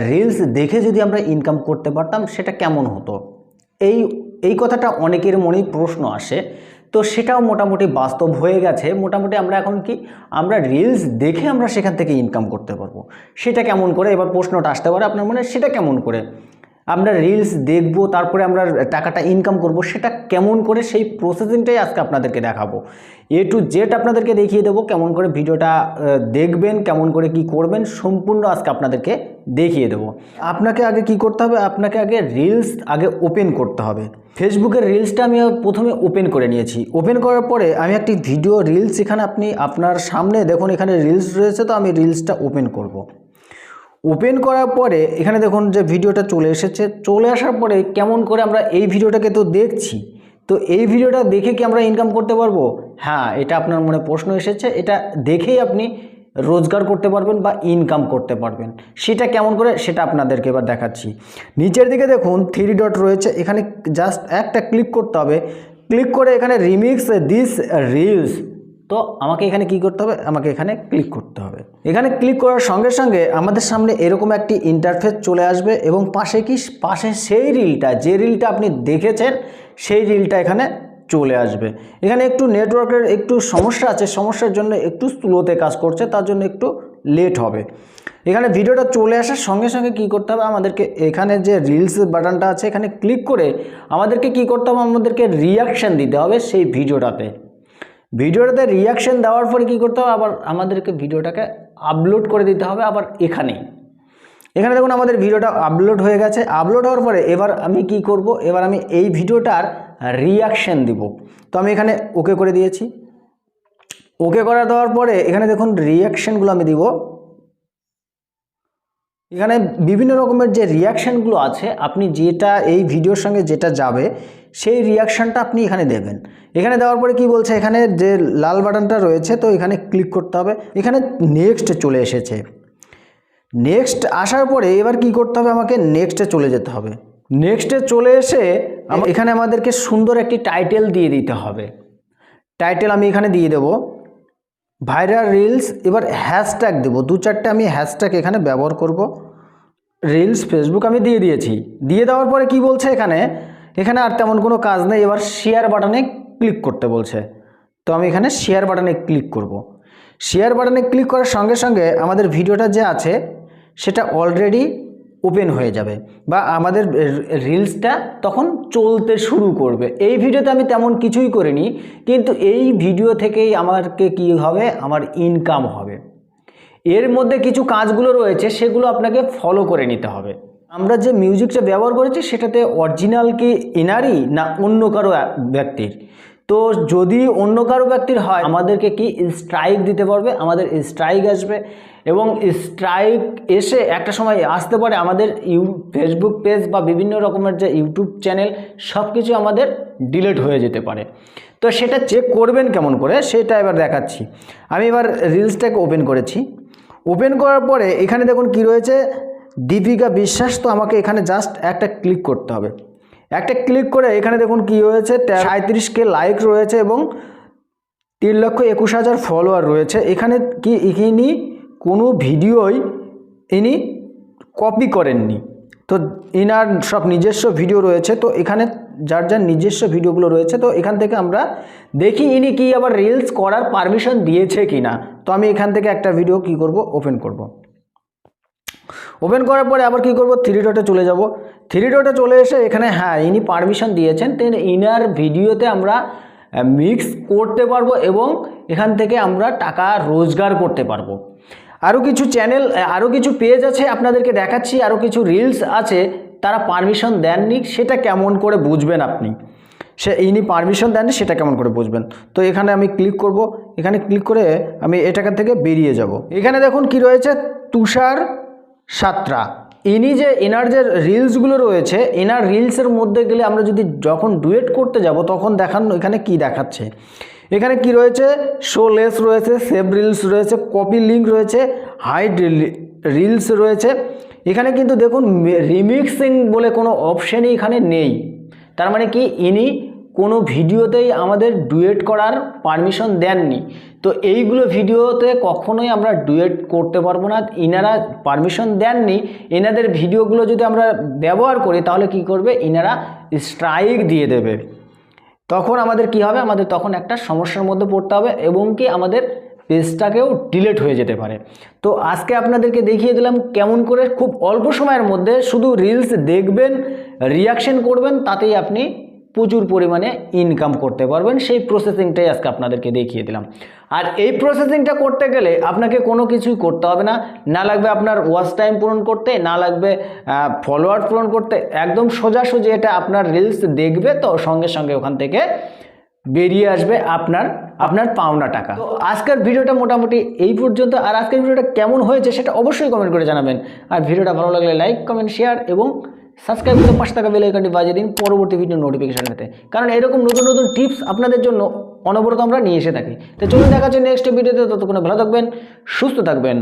Reels দেখে যদি আমরা ইনকাম করতে পারতাম, সেটা কেমন হতো? এই এই কথাটা অনেকের মনেই প্রশ্ন আসে। তো সেটাও মোটামুটি বাস্তব হয়ে গেছে। মোটামুটি আমরা এখন কি, আমরা রিলস দেখে আমরা সেখান থেকে ইনকাম করতে পারব। সেটা কেমন করে? এবার প্রশ্নটা আসতে পারে আপনার মনে, সেটা কেমন করে? আমরা রিলস দেখব, তারপরে আমরা টাকাটা ইনকাম করব, সেটা কেমন করে সেই প্রসেসিংটাই আজকে আপনাদেরকে দেখাবো। এ টু জেড আপনাদেরকে দেখিয়ে দেবো কেমন করে ভিডিওটা দেখবেন, কেমন করে কি করবেন, সম্পূর্ণ আজকে আপনাদেরকে দেখিয়ে দেবো। আপনাকে আগে কি করতে হবে? আপনাকে আগে রিলস আগে ওপেন করতে হবে। ফেসবুকের রিলসটা আমি প্রথমে ওপেন করে নিয়েছি। ওপেন করার পরে আমি একটি ভিডিও রিলস এখানে আপনি, আপনার সামনে দেখুন এখানে রিলস রয়েছে, তো আমি রিলসটা ওপেন করব। ওপেন করার পরে এখানে দেখুন যে ভিডিওটা চলে এসেছে। চলে আসার পরে কেমন করে আমরা এই ভিডিওটাকে তো দেখছি। তো এই ভিডিওটা দেখে কি আমরা ইনকাম করতে পারব? হ্যাঁ এটা আপনার মনে প্রশ্ন এসেছে। এটা দেখেই আপনি রোজগার করতে পারবেন বা ইনকাম করতে পারবেন। সেটা কেমন করে? সেটা আপনাদেরকে এবার দেখাচ্ছি। নিচের দিকে দেখুন থ্রি ডট রয়েছে। এখানে জাস্ট একটা ক্লিক করতে হবে। ক্লিক করে এখানে রিমিক্স দিস রিলস তো আমাকে এখানে কি করতে হবে? আমাকে এখানে ক্লিক করতে হবে। এখানে ক্লিক করার সঙ্গে সঙ্গে আমাদের সামনে এরকম একটি ইন্টারফেস চলে আসবে এবং পাশে কি? পাশে সেই রিলটা যে রিলটা আপনি দেখেছেন, সেই রিলটা এখানে চলে আসবে। এখানে একটু নেটওয়ার্কের একটু সমস্যা আছে। সমস্যার জন্য একটু স্লোতে কাজ করছে, তার জন্য একটু লেট হবে। এখানে ভিডিওটা চলে আসার সঙ্গে সঙ্গে কি করতে হবে? আমাদেরকে এখানে যে রিলস বাটনটা আছে, এখানে ক্লিক করে আমাদেরকে কি করতে হবে? আমাদেরকে রিয়াকশান দিতে হবে সেই ভিডিওটাতে। ভিডিওটাতে রিয়াকশন দেওয়ার পরে কী করতে হবে? আবার আমাদেরকে ভিডিওটাকে আপলোড করে দিতে হবে আবার এখানেই। এখানে দেখুন আমাদের ভিডিওটা আপলোড হয়ে গেছে। আপলোড হওয়ার পরে এবার আমি কি করব? এবার আমি এই ভিডিওটার রিয়াকশন দিব। তো আমি এখানে ওকে করে দিয়েছি। ওকে করে দেওয়ার পরে এখানে দেখুন রিয়াকশানগুলো আমি দিব। এখানে বিভিন্ন রকমের যে রিয়াকশানগুলো আছে, আপনি যেটা এই ভিডিওর সঙ্গে যেটা যাবে সেই রিয়াকশানটা আপনি এখানে দেবেন। এখানে দেওয়ার পরে কি বলছে? এখানে যে লাল বাটনটা রয়েছে, তো এখানে ক্লিক করতে হবে। এখানে নেক্সট চলে এসেছে। নেক্সট আসার পরে এবার কি করতে হবে? আমাকে নেক্সটে চলে যেতে হবে। নেক্সটে চলে এসে এখানে আমাদেরকে সুন্দর একটি টাইটেল দিয়ে দিতে হবে। টাইটেল আমি এখানে দিয়ে দেবো। ভাইরাল রিলস এবার হ্যাশট্যাগ দেবো। দু চারটে আমি হ্যাশট্যাগ এখানে ব্যবহার করব। রিলস ফেসবুক আমি দিয়ে দিয়েছি। দিয়ে দেওয়ার পরে কি বলছে এখানে? এখানে আর তেমন কোনো কাজ নেই। এবার শেয়ার বাটনে ক্লিক করতে বলছে। তো আমি এখানে শেয়ার বাটনে ক্লিক করব। শেয়ার বাটনে ক্লিক করার সঙ্গে সঙ্গে আমাদের ভিডিওটা যে আছে, সেটা অলরেডি ওপেন হয়ে যাবে বা আমাদের রিলসটা তখন চলতে শুরু করবে। এই ভিডিওতে আমি তেমন কিছুই করিনি, কিন্তু এই ভিডিও থেকেই আমাকে কি হবে? আমার ইনকাম হবে। এর মধ্যে কিছু কাজগুলো রয়েছে, সেগুলো আপনাকে ফলো করে নিতে হবে। আমরা যে মিউজিকটা ব্যবহার করেছি, সেটাতে অরিজিনাল কি এনারই না অন্য কারও ব্যক্তির? তো যদি অন্য কারও ব্যক্তির হয়, আমাদেরকে কি স্ট্রাইক দিতে পারবে? আমাদের স্ট্রাইক আসবে এবং স্ট্রাইক এসে একটা সময় আসতে পারে আমাদের ইউ ফেসবুক পেজ বা বিভিন্ন রকমের যে ইউটিউব চ্যানেল সব কিছু আমাদের ডিলিট হয়ে যেতে পারে। তো সেটা চেক করবেন কেমন করে, সেটা এবার দেখাচ্ছি। আমি এবার রিলসটাকে ওপেন করেছি। ওপেন করার পরে এখানে দেখুন কি রয়েছে দীপিকা বিশ্বাস তো আমাকে এখানে জাস্ট একটা ক্লিক করতে হবে। একটা ক্লিক করে এখানে দেখুন কি হয়েছে সাঁত্রিশ কে লাইক রয়েছে এবং তিন লক্ষ একুশ হাজার ফলোয়ার রয়েছে। এখানে কি ইনি কোনো ভিডিওই ইনি কপি করেননি। তো ইনার সব নিজস্ব ভিডিও রয়েছে, তো এখানে যার যার নিজস্ব ভিডিওগুলো রয়েছে, তো এখান থেকে আমরা দেখি ইনি কি আবার রিলস করার পারমিশন দিয়েছে কি না তো আমি এখান থেকে একটা ভিডিও কি করব ওপেন করব। ওপেন করার পরে আবার কি করব? থ্রি ডটে চলে যাব। থ্রি ডটে চলে এসে এখানে হ্যাঁ ইনি পারমিশন দিয়েছেন তেন ইনার ভিডিওতে আমরা মিক্স করতে পারব এবং এখান থেকে আমরা টাকা রোজগার করতে পারব। আরও কিছু চ্যানেল আরও কিছু পেজ আছে আপনাদেরকে দেখাচ্ছি আরও কিছু রিলস আছে, তারা পারমিশন দেননি, সেটা কেমন করে বুঝবেন আপনি? সে, ইনি পারমিশন দেননি, সেটা কেমন করে বুঝবেন? তো এখানে আমি ক্লিক করব, এখানে ক্লিক করে আমি এটাকা থেকে বেরিয়ে যাব। এখানে দেখুন কি রয়েছে, তুষার সাতরা ইনি যে এনার যে রিলসগুলো রয়েছে এনার রিলসের মধ্যে গেলে আমরা যদি যখন ডুয়েট করতে যাব, তখন দেখান, এখানে কি দেখাচ্ছে? এখানে কি রয়েছে? শো লেস রয়েছে সেভ রিলস রয়েছে কপি লিঙ্ক রয়েছে হাইড রিলস রয়েছে। এখানে কিন্তু দেখুন রিমিক্সিং বলে কোনো অপশানই এখানে নেই। তার মানে কি? ইনি কোনো ভিডিওতেই আমাদের ডুয়েট করার পারমিশন দেননি। তো এইগুলো ভিডিওতে কখনোই আমরা ডুয়েট করতে পারব না। ইনারা পারমিশন দেননি। এনাদের ভিডিওগুলো যদি আমরা ব্যবহার করি, তাহলে কি করবে? ইনারা স্ট্রাইক দিয়ে দেবে। তখন আমাদের কি হবে? আমাদের তখন একটা সমস্যার মধ্যে পড়তে হবে এবং কি আমাদের পেজটাকেও ডিলেট হয়ে যেতে পারে। তো আজকে আপনাদেরকে দেখিয়ে দিলাম কেমন করে খুব অল্প সময়ের মধ্যে শুধু রিলস দেখবেন রিয়াকশন করবেন, তাতেই আপনি প্রচুর পরিমাণে ইনকাম করতে পারবেন। সেই প্রসেসিংটাই আজকে আপনাদেরকে দেখিয়ে দিলাম। আর এই প্রসেসিংটা করতে গেলে আপনাকে কোনো কিছুই করতে হবে না। না লাগবে আপনার ওয়াচ টাইম পূরণ করতে না লাগবে ফলোয়ার পূরণ করতে। একদম সোজাসুজি এটা আপনার রিলস দেখবে তো সঙ্গে সঙ্গে ওখান থেকে বেরিয়ে আসবে আপনার আপনার পাওনা টাকা। তো আজকের ভিডিওটা মোটামুটি এই পর্যন্ত। আর আজকের ভিডিওটা কেমন হয়েছে সেটা অবশ্যই কমেন্ট করে জানাবেন। আর ভিডিওটা ভালো লাগলে লাইক কমেন্ট শেয়ার এবং সাবস্ক্রাইব করে পাঁচ টাকা বেল আইকনটি বাজিয়ে দিন, পরবর্তী ভিডিও নোটিফিকেশান পেতে। কারণ এরকম নতুন নতুন টিপস আপনাদের জন্য অনবরত আমরা নিয়ে এসে থাকি। তো চলুন দেখা যাচ্ছে নেক্সট ভিডিওতে ততক্ষণে ভালো থাকবেন, সুস্থ থাকবেন।